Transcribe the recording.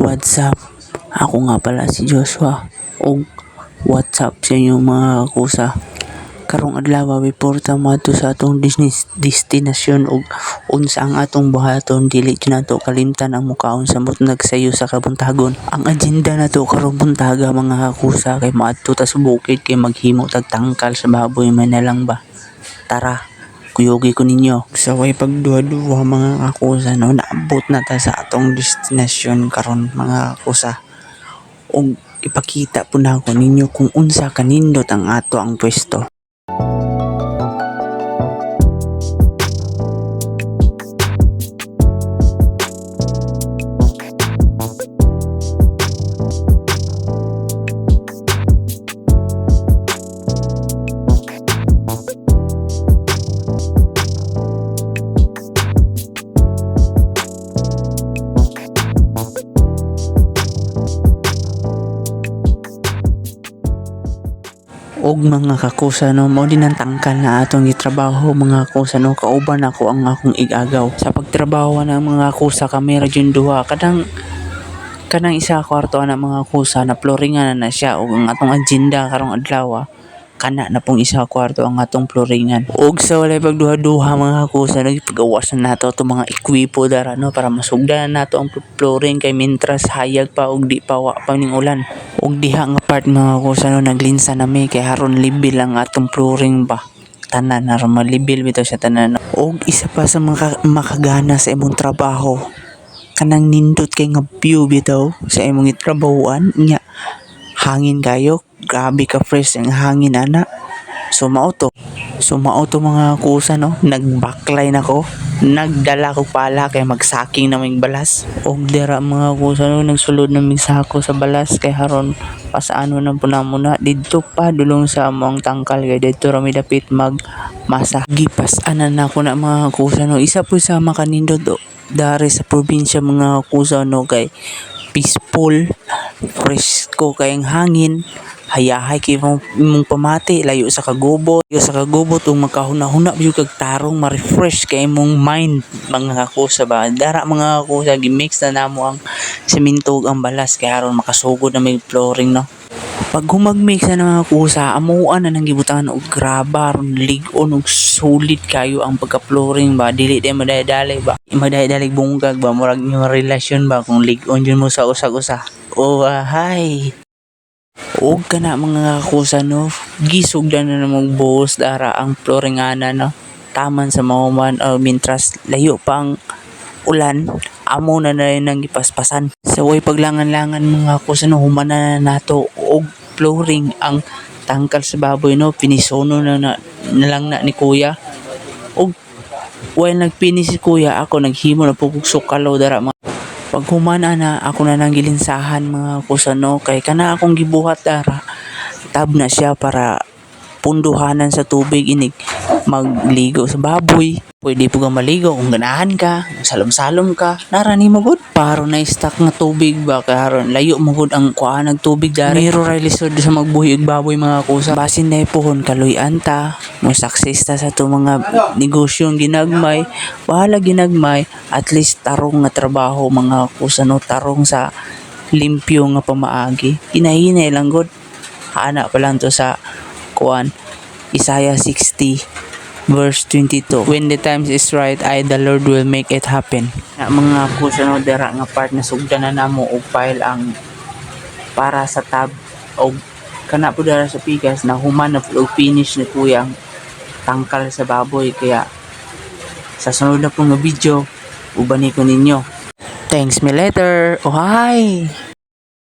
What's up? Ako nga pala si Joshua. O what's up sa inyo mga kusa? Karong adlaw before ta to sa atong destinasyon og unsa ang atong buhaton dili nato kalimtan ang mukaon sa mut nagsayo sa kabuntagon. Ang agenda nato karong buntaga mga kusa kay maadto ta sa bukid kay maghimo tag tangkal sa baboy man lang ba. Tara, kuyogi ko ninyo. Sa way pagduha-duha mga kakusa no, naabot na ta sa atong destinasyon karon mga kakusa. Og ipakita po na ako ninyo kung unsa kanindot ang ato ang pwesto. Og mga kakusa no mo din ang tangkal na atong gitrabaho mga kakusa no kauban ako ang akong igagaw. Sa pagtrabaho na mga kusa kami ra jud duha. Kadang kanang isa kwarto na mga kusa na floringan na na siya ug ang atong agenda karong adlaw kana na pong isa kwarto ang atong floringan. Ug sa walay pagduha-duha mga kusa nagpagawasan nato to mga ekwipo dara no para masugdan nato ang flooring kay mintras hayag pa ug di pa wa pa ning ulan. Ug diha nga part mga kusa no naglinsa nami kay haron libil ang atong flooring ba? Tanan aron malibil bitaw siya tanan ug isa pa sa mga makagana sa imong trabaho kanang nindot kay nga view bitaw sa imong gitrabahoan nya hangin kayo. Grabe ka fresh ang hangin ana. So mao to. So mao to mga kusa no? Nagbackline ako nagdala ko pala kay magsaking na may balas. Og dira mga kusa no? Nagsulod na mig sako sa balas. Kay haron pasaano na po na muna. Didto pa dulong sa among tangkal. Kay didto ra mi dapit mag masa gipas anan na ko na mga kusa no? Isa po sa makanindot dari sa probinsya mga kusa no? Kay peaceful presko kayang hangin. Hayahay kay mong, mong pamati. Layo sa kagubot layo sa kagubot ug makahuna-huna gyud kag tarong ma-refresh kay imong mind mga kakusa ba dara mga kakusa gimix na namo ang semento ug ang balas. Kay aron makasugod na may flooring no pag humagmix na mga kusa amuan na nang gibutangan og graba ron lig-on og solid kayo ang pagka-flooring ba? Dili day madayadalay ba? Madayadalay bunggag ba? Murag yung relasyon ba kung lig-on yun mo sa usag-usa oh ah, hi Og kana mga kakusa no, gisog na na namang buhos dara ang flooring ana no. Taman sa mauman uh, mintras layo pang ulan, amo na na rin ang ipaspasan. Sa way paglangan-langan mga kakusa no, humana na nato og flooring ang tangkal sa baboy no, pinisono na, na, na lang na ni kuya. Og while nagpini si kuya, ako naghimo na pugog sukalaw dara mga pag humana na ako na nang gilinsahan mga kusano kay kana akong gibuhat dara tab na siya para punduhanan sa tubig inig magligo sa baboy pwede po kang maligo kung ganahan ka salom-salom ka. Narani mo gud paro na stock nga tubig. Ba kay haron layo mo gud ang kuan ng tubig dari pero ra lisod sa magbuhi og baboy mga kusa. Basin na pohon kaloy anta mo success ta sa to mga negosyo ang ginagmay. Bahala ginagmay. At least tarong nga trabaho mga kusano tarong sa limpyo nga pamaagi. Hinahinay lang gud ana pa lang to sa kuan Isaiah 60 verse 22 when the times is right I the Lord will make it happen. Na mga kusano dira nga part na sugdan na namo og file ang para sa tab og kana po dara sa pikas na human na og finish ni kuya ang tangkal sa baboy. Kaya sa sunod na pong video ubani ko ninyo. Thanks me later oh hi